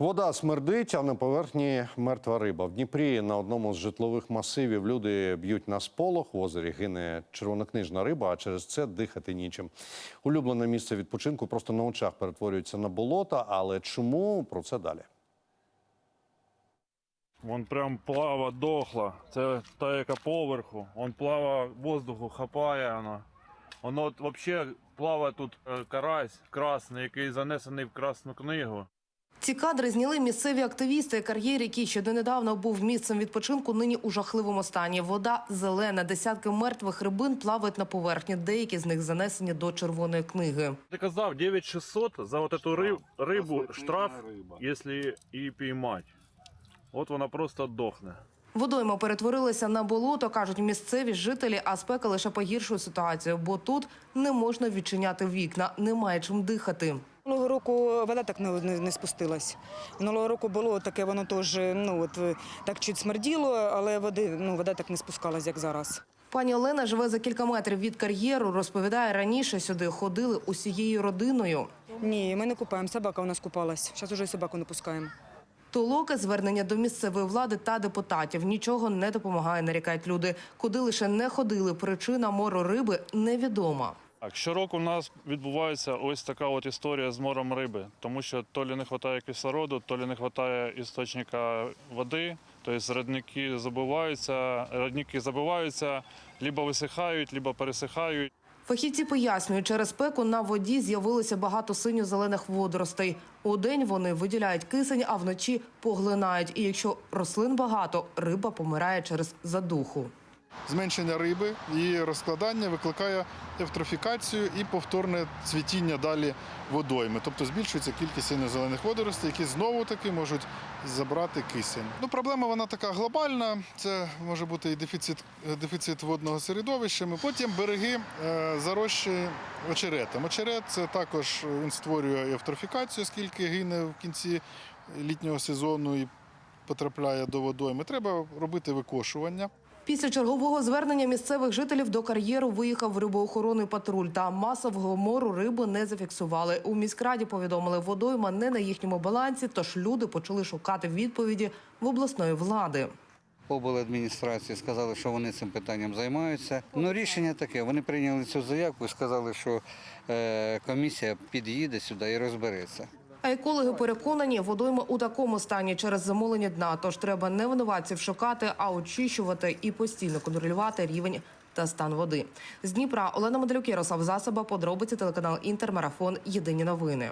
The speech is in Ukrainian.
Вода смердить, а на поверхні мертва риба. В Дніпрі на одному з житлових масивів люди б'ють на сполох. В озері гине червонокнижна риба, а через це дихати нічим. Улюблене місце відпочинку просто на очах перетворюється на болото. Але чому про це далі? Вон прям плава дохла. Це та, яка поверху. Он плава воздуху хапає вона. Воно вообще плаває тут е, карась красний, який занесений в красну книгу. Ці кадри зняли місцеві активісти. Кар'єр, який ще донедавна був місцем відпочинку, нині у жахливому стані. Вода зелена, десятки мертвих рибин плавають на поверхні. Деякі з них занесені до червоної книги. Ти казав 9600 за от эту риб, рибу штраф, якщо її піймати. От вона просто дохне. Водойма перетворилася на болото, кажуть місцеві жителі, а спека лише погіршує ситуацію, бо тут не можна відчиняти вікна, немає чим дихати. Року вода так не, не, не спустилась. Минулого року було таке, воно теж ну от е, так чуть смерділо, але води ну вода так не спускалась, як зараз. Пані Олена живе за кілька метрів від кар'єру. Розповідає, раніше сюди ходили усією родиною. Ні, ми не купаємо. Собака у нас купалась. Зараз уже собаку не пускаємо. Толоки, звернення до місцевої влади та депутатів нічого не допомагає, нарікають люди. Куди лише не ходили, причина мору риби невідома. Так, щороку у нас відбувається ось така от історія з мором риби, тому що то лі не вистачає кислороду, то лі не вистачає істочника води, тобто родники забиваються, родники забиваються, либо висихають, либо пересихають. Фахівці пояснюють, через спеку на воді з'явилося багато синьо-зелених водоростей. У день вони виділяють кисень, а вночі поглинають. І якщо рослин багато, риба помирає через задуху. Зменшення риби і розкладання викликає евтрофікацію і повторне цвітіння далі водойми. Тобто збільшується кількість синьо-зелених водоростей, які знову таки можуть забрати кисень. Ну, проблема вона така глобальна. Це може бути і дефіцит, дефіцит водного середовища. Потім береги е, зарощі очеретом. Очерет це також він створює евтрофікацію, оскільки гине в кінці літнього сезону і потрапляє до водойми. Треба робити викошування. Після чергового звернення місцевих жителів до кар'єру виїхав рибоохоронний патруль. Та масового мору рибу не зафіксували. У міськраді повідомили, водойма не на їхньому балансі, тож люди почали шукати відповіді в обласної влади. обладміністрації сказали, що вони цим питанням займаються. Ну рішення таке. Вони прийняли цю заявку і сказали, що е, комісія під'їде сюди і розбереться. А екологи переконані, водойми у такому стані через замолення дна. Тож треба не винуватців шукати, а очищувати і постійно контролювати рівень та стан води. З Дніпра Олена Моделюк, Ярослав Засоба, подробиці телеканал Інтермарафон. Єдині новини.